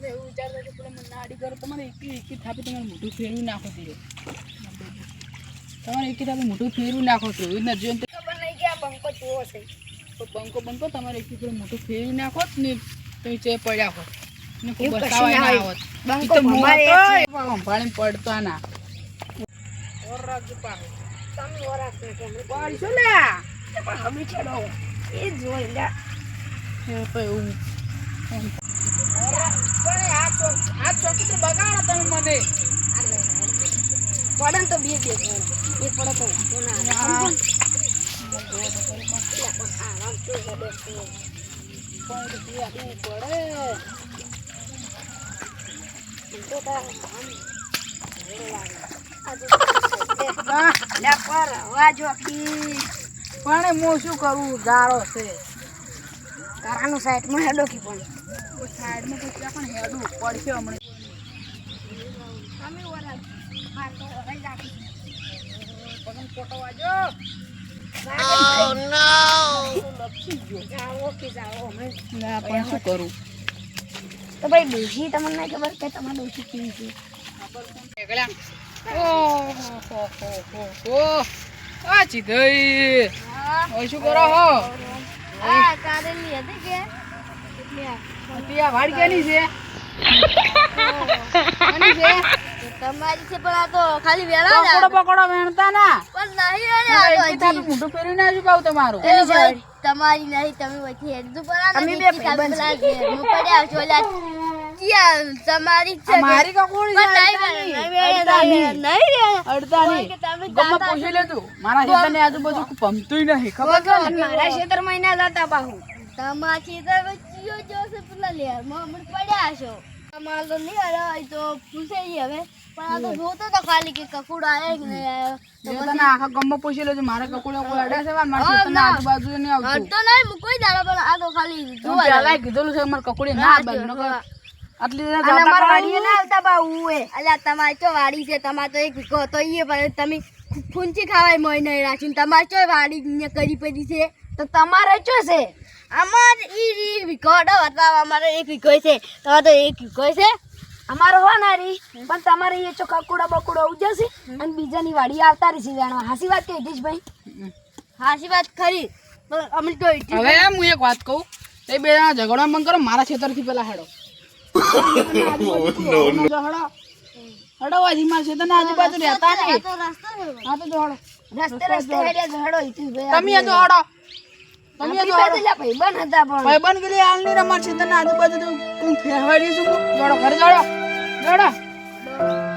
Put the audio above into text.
તમે એવું વિચારતા કે પેલા મને નાડી કરો તમારે એકી એકી થાપી તમારે મોઢું ફેરવી નાખો ધીરે તમારે એકી થાપી મોઢું ફેરવી નાખો તો એવું નથી જોયું ખબર નહીં કે આ બંકો કેવો છે. તો બંકો બંકો તમારે એકી પેલું મોટું ફેરવી નાખો ને તો ચે પડ્યા હોત. ને કોઈ બતાવાય ના ના તો હતો. એ સંભાળીને પડતા ના. ઓર પાછો. તમે ને કેમ પાડશો. પણ હવે છેડો એ જોઈ લે. એ તો એવું એમ. ઓર રાખ- પણ આ ચોક- આ ચોકી તો બગાડો તમે મને. પડે તો બે બે એ પડે તો ના પણ હા, શું કરું? ગાળો છે. કરાનું સાઈડમાં હેડો કે પણ સાઈડમાં પણ હેડું પડશે હમણાં. અમે વરાસ હા તો વરાસ રાખી પગમ ફોટો વાજો Oh no! પણ શું કરું? તો ભાઈ ડોશી તમને નહીં ખબર કે તમારે ડોશી કેવી છે? આ ચીધઈ હવે શું કરો હો? હા કારેલી હતી કે? એટલે આ વાડ કોની છે તમારી છે પણ આ તો ખાલી વેળા જ પકોડો. પકોડો વેણતા ના. પણ નહીં અરે આ તો હજી. મોઢું ફેરવીને આવજો પાછું તમારું. એની ભાઈ, તમારી નહીં તમે વચ્ચે આ તો અમે બે ભાઈબંધ પેલા ઘેરમાં પડ્યા છો ઓલા તમારી છે મારી કો કોણ પણ નહીં નહીં. વેળા, નહીં વેળા. પૂછી લે તું. ગમમાં મારા ખેતરની આજુબાજુ પમતુંય નહીં ખબર છે મારા ખેતર મહિના લાતા બાહુ તમારા ખેતર વચ્ચે જો છે પેલા હમણાં પડ્યા છો. માલ તો નહીં અરે તો પૂછે હવે. પણ આ તો જોતો તો ખાલી કે કકુડ આયા કે નહીં આયા એ તને આખા ગમમાં પૂછી લેજો મારા કકોડા કોઈ અડે છે મારા ખેતરના આજુબાજુ નહીં આવતું. અડતો નહીં હું કોઈ દાડો પણ આ તો ખાલી જોવા પહેલાય કીધેલું છે મારે કકોડી ના હા, બાંધ નકર. હા. આટલી જણા અને જાતા અમાર કરાવું. વાડીએ ના આવતા બા ઉએ અલ્યા તમારે તો વાડી છે તમારે તો એક વિકો તો ઈ પણ તમે ફૂંચી ખાવાય મોય નહીં રાખ્યું તમારે ચો વાડી કરી પડી છે? તો તમારે ચો છે? અમારે ઈ ઈ વીઘો અમારે એક વીઘો છે. તમારે તો એક વિકોય છે? અમારો હોનારી પણ તમારે એ ચો કકુડા બકુડા ઉજશે અને બીજાની વાડી આવતા રહી છે જાણવા. હાસી વાત કહી દઈશ ભાઈ. હાસી વાત ખરી અમને અમે તો હવે હું એક વાત કહું એ બે જણા ઝઘડો બંધ કરો મારા ખેતરથી પેલા હેડો. હેડો હેડો હજી મારા ખેતરના આજુબાજુ રહેતા નહીં છે હા તો જોડો રસ્તે રસ્તે હેડે ઝઘડો ઈથી ભાઈ. તમે તો હડો. તમે તો હેડો. ભાઈ બન હતા પણ. ભાઈ બંધ ગયેલી હાલ નહીં અમારા ખેતરના આજુબાજુ તું ફેરવાડી છું? જોડો ઘર જોડો દોડો.